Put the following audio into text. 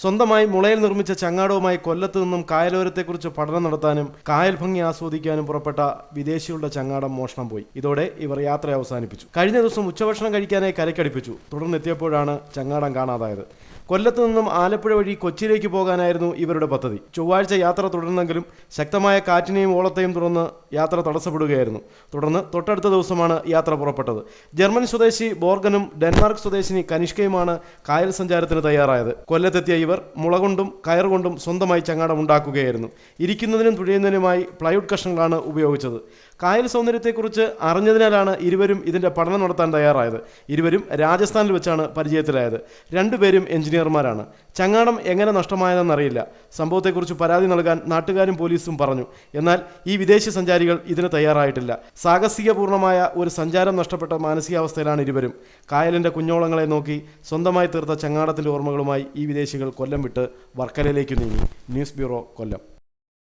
സ്വന്തമായി മുളയിൽ നിർമ്മിച്ച ചങ്ങാടവുമായി കൊല്ലത്തു നിന്നും കായലോരത്തെക്കുറിച്ച് പഠനം നടത്താനും കായൽ ഭംഗി ആസ്വദിക്കാനും പുറപ്പെട്ട വിദേശികളുടെ ചങ്ങാടം മോഷണം പോയി. ഇതോടെ ഇവർ യാത്ര അവസാനിപ്പിച്ചു. കഴിഞ്ഞ ദിവസം ഉച്ചഭക്ഷണം കഴിക്കാനായി കരക്കടിപ്പിച്ചു തുടർന്നെത്തിയപ്പോഴാണ് ചങ്ങാടം കാണാതായത്. കൊല്ലത്തു നിന്നും ആലപ്പുഴ വഴി കൊച്ചിയിലേക്ക് പോകാനായിരുന്നു ഇവരുടെ പദ്ധതി. ചൊവ്വാഴ്ച യാത്ര തുടർന്നെങ്കിലും ശക്തമായ കാറ്റിനെയും ഓളത്തെയും തുടർന്ന് യാത്ര തടസ്സപ്പെടുകയായിരുന്നു. തുടർന്ന് തൊട്ടടുത്ത ദിവസമാണ് യാത്ര പുറപ്പെട്ടത്. ജർമ്മൻ സ്വദേശി ബോർഗനും ഡെൻമാർക്ക് സ്വദേശിനി കനിഷ്കയുമാണ് കായൽ സഞ്ചാരത്തിന് തയ്യാറായത്. കൊല്ലത്തെത്തിയ ഇവർ മുളകൊണ്ടും കയറുകൊണ്ടും സ്വന്തമായി ചങ്ങാടം ഉണ്ടാക്കുകയായിരുന്നു ഇരിക്കുന്നതിനും തുഴയുന്നതിനുമായി പ്ലൈവുഡ് കഷ്ണങ്ങളാണ് ഉപയോഗിച്ചത്. കായൽ സൗന്ദര്യത്തെക്കുറിച്ച് അറിഞ്ഞതിനാലാണ് ഇരുവരും ഇതിന്റെ പഠനം നടത്താൻ തയ്യാറായത്. ഇരുവരും രാജസ്ഥാനിൽ വെച്ചാണ് പരിചയത്തിലായത്. രണ്ടുപേരും എഞ്ചിനീയർമാരാണ്. ചങ്ങാടം എങ്ങനെ നഷ്ടമായതെന്നറിയില്ല. സംഭവത്തെക്കുറിച്ച് പരാതി നൽകാൻ നാട്ടുകാരും പോലീസും പറഞ്ഞു. എന്നാൽ ഈ വിദേശ സഞ്ചാരികൾ ഇതിന് തയ്യാറായിട്ടില്ല. സാഹസികപൂർണമായ ഒരു സഞ്ചാരം നഷ്ടപ്പെട്ട മാനസികാവസ്ഥയിലാണ് ഇരുവരും. കായലിന്റെ കുഞ്ഞോളങ്ങളെ നോക്കി സ്വന്തമായി തീർത്ത ചങ്ങാടത്തിന്റെ ഓർമ്മകളുമായി ഈ വിദേശികൾ കൊല്ലം വിട്ട് വർക്കലയിലേക്ക് നീങ്ങി. News bureau Kollam.